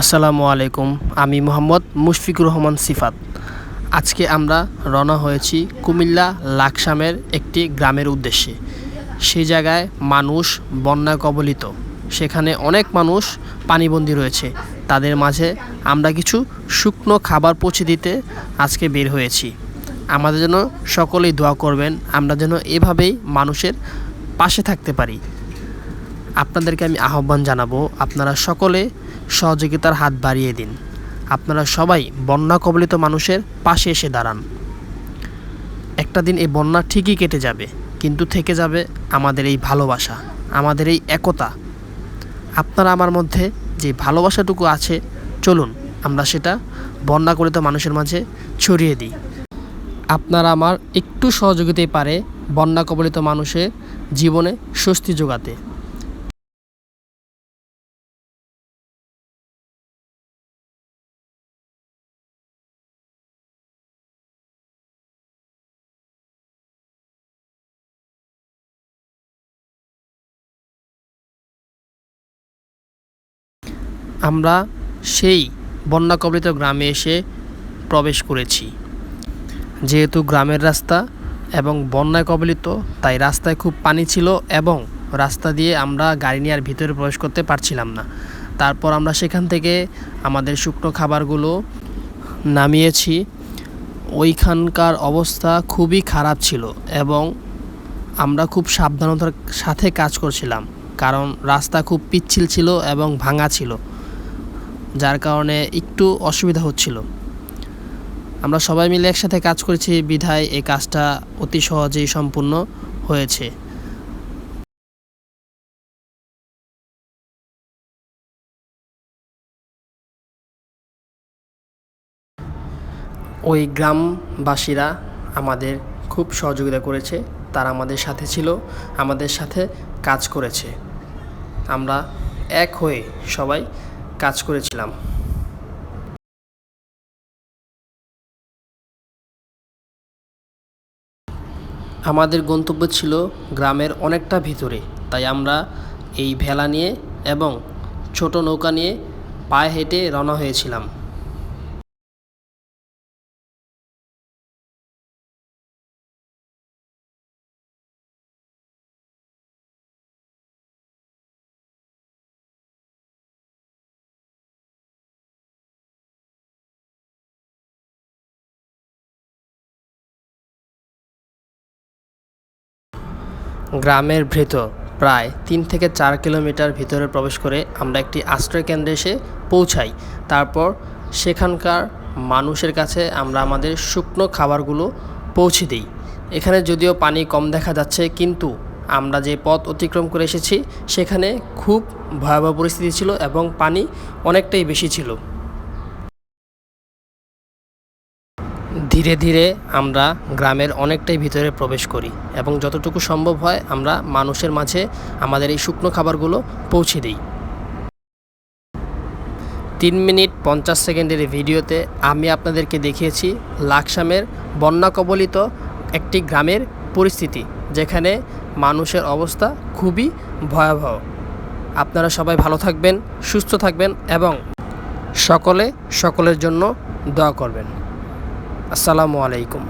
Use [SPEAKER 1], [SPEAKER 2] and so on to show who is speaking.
[SPEAKER 1] আসসালামু আলাইকুম, আমি মোহাম্মদ মুশফিকুর রহমান সিফাত। আজকে আমরা রওনা হয়েছি কুমিল্লা লাকসামের একটি গ্রামের উদ্দেশ্যে। সেই জায়গায় মানুষ বন্যা কবলিত। সেখানে অনেক মানুষ পানিবন্দী রয়েছে। তাদের মাঝে আমরা কিছু শুকনো খাবার পৌঁছে দিতে আজকে বের হয়েছি। আমাদের জন্য সকলেই দোয়া করবেন, আমরা যেন এভাবেই মানুষের পাশে থাকতে পারি। আপনাদেরকে আমি আহ্বান জানাব, আপনারা সকলে সহযোগিতার হাত বাড়িয়ে দিন। আপনারা সবাই বন্যা কবলিত মানুষের পাশে এসে দাঁড়ান। একটা দিন এই বন্যা ঠিকই কেটে যাবে, কিন্তু থেকে যাবে আমাদের এই ভালোবাসা, আমাদের এই একতা। আপনারা আমার মধ্যে যে ভালোবাসাটুকু আছে, চলুন আমরা সেটা বন্যা কবলিত মানুষের মাঝে ছড়িয়ে দিই। আপনারা আমার একটু সহযোগিতাই পারে বন্যা কবলিত মানুষের জীবনে স্বস্তি যোগাতে। আমরা সেই বন্যা কবলিত গ্রামে এসে প্রবেশ করেছি। যেহেতু গ্রামের রাস্তা এবং বন্যায় কবলিত, তাই রাস্তায় খুব পানি ছিল এবং রাস্তা দিয়ে আমরা গাড়ি নিয়ে আর ভিতরে প্রবেশ করতে পারছিলাম না। তারপর আমরা সেখান থেকে আমাদের শুকনো খাবারগুলো নামিয়েছি। ওইখানকার অবস্থা খুবই খারাপ ছিল এবং আমরা খুব সাবধানতার সাথে কাজ করছিলাম, কারণ রাস্তা খুব পিচ্ছিল ছিল এবং ভাঙা ছিল। যার কারণে একটু অসুবিধা হচ্ছিল। আমরা সবাই মিলে একসাথে কাজ করেছি, বিধায় এই কাজটা অতি সহজেই সম্পূর্ণ হয়েছে। ওই গ্রামবাসীরা আমাদের খুব সহযোগিতা করেছে, তারা আমাদের সাথে ছিল, আমাদের সাথে কাজ করেছে। আমরা এক হয়ে সবাই কাজ করেছিলাম। আমাদের গন্তব্য ছিল গ্রামের অনেকটা ভিতরে, তাই আমরা এই ভেলা নিয়ে এবং ছোট নৌকা নিয়ে পায়ে হেঁটে রওনা হয়েছিলাম। গ্রামের ভেতর প্রায় তিন থেকে চার কিলোমিটার ভিতরে প্রবেশ করে আমরা একটি আশ্রয় কেন্দ্রে এসে পৌঁছাই। তারপর সেখানকার মানুষের কাছে আমরা আমাদের শুকনো খাবারগুলো পৌঁছে দিই। এখানে যদিও পানি কম দেখা যাচ্ছে, কিন্তু আমরা যে পথ অতিক্রম করে এসেছি, সেখানে খুব ভয়াবহ পরিস্থিতি ছিল এবং পানি অনেকটাই বেশি ছিল। ধীরে ধীরে আমরা গ্রামের অনেকটাই ভিতরে প্রবেশ করি এবং যতটুকু সম্ভব হয় আমরা মানুষের মাঝে আমাদের এই শুকনো খাবারগুলো পৌঁছে দিই। তিন মিনিট পঞ্চাশ সেকেন্ডের ভিডিওতে আমি আপনাদেরকে দেখিয়েছি লাকসামের বন্যা কবলিত একটি গ্রামের পরিস্থিতি, যেখানে মানুষের অবস্থা খুবই ভয়াবহ। আপনারা সবাই ভালো থাকবেন, সুস্থ থাকবেন এবং সকলে সকলের জন্য দোয়া করবেন। আসসালামু আলাইকুম।